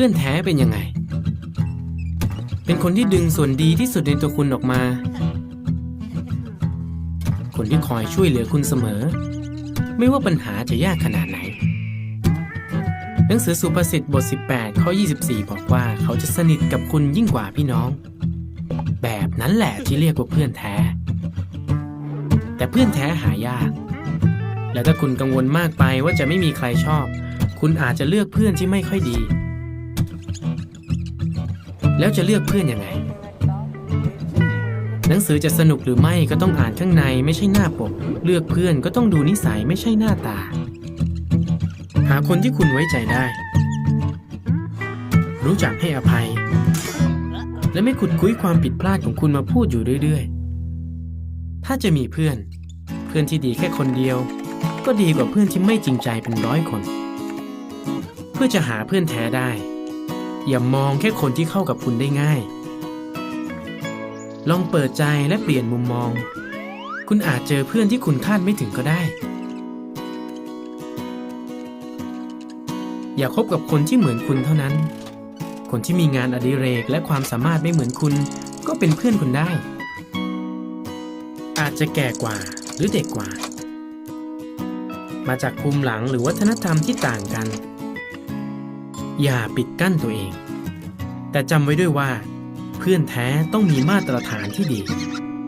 พื่อนแท้เป็นยังไง เป็นคนที่ดึงส่วนดีที่สุดในตัวคุณออกมา คนที่คอยช่วยเหลือคุณเสมอ ไม่ว่าปัญหาจะยากขนาดไหน หนังสือสุภาษิตบท 18 ข้อ 24 บอกว่าเขาจะสนิทกับคุณยิ่งกว่าพี่น้อง แบบนั้นแหละที่เรียกว่าเพื่อนแท้ แต่เพื่อนแท้หายาก และถ้าคุณกังวลมากไปว่าจะไม่มีใครชอบ คุณอาจจะเลือกเพื่อนที่ไม่ค่อยดี แล้วจะเลือกเพื่อนยังไง หนังสือจะสนุกหรือไม่ก็ต้องอ่านข้างในไม่ใช่หน้าปก เลือกเพื่อนก็ต้องดูนิสัยไม่ใช่หน้าตา หาคนที่คุณไว้ใจได้ รู้จักให้อภัย และไม่ขุดคุ้ยความผิดพลาดของคุณมาพูดอยู่เรื่อยๆ ถ้าจะมีเพื่อน เพื่อนที่ดีแค่คนเดียว ก็ดีกว่าเพื่อนที่ไม่จริงใจเป็นร้อยคน เพื่อจะหาเพื่อนแท้ได้ อย่ามองแค่คนที่เข้ากับคุณได้ง่าย ลองเปิดใจและเปลี่ยนมุมมอง คุณอาจเจอเพื่อนที่คุณคาดไม่ถึงก็ได้ อย่าคบกับคนที่เหมือนคุณเท่านั้น คนที่มีงานอดิเรกและความสามารถไม่เหมือนคุณ ก็เป็นเพื่อนคุณได้ อาจจะแก่กว่าหรือเด็กกว่า มาจากภูมิหลังหรือวัฒนธรรมที่ต่างกัน อย่าปิดกั้นตัวเอง แต่จำไว้ด้วยว่า เพื่อนแท้ต้องมีมาตรฐานที่ดี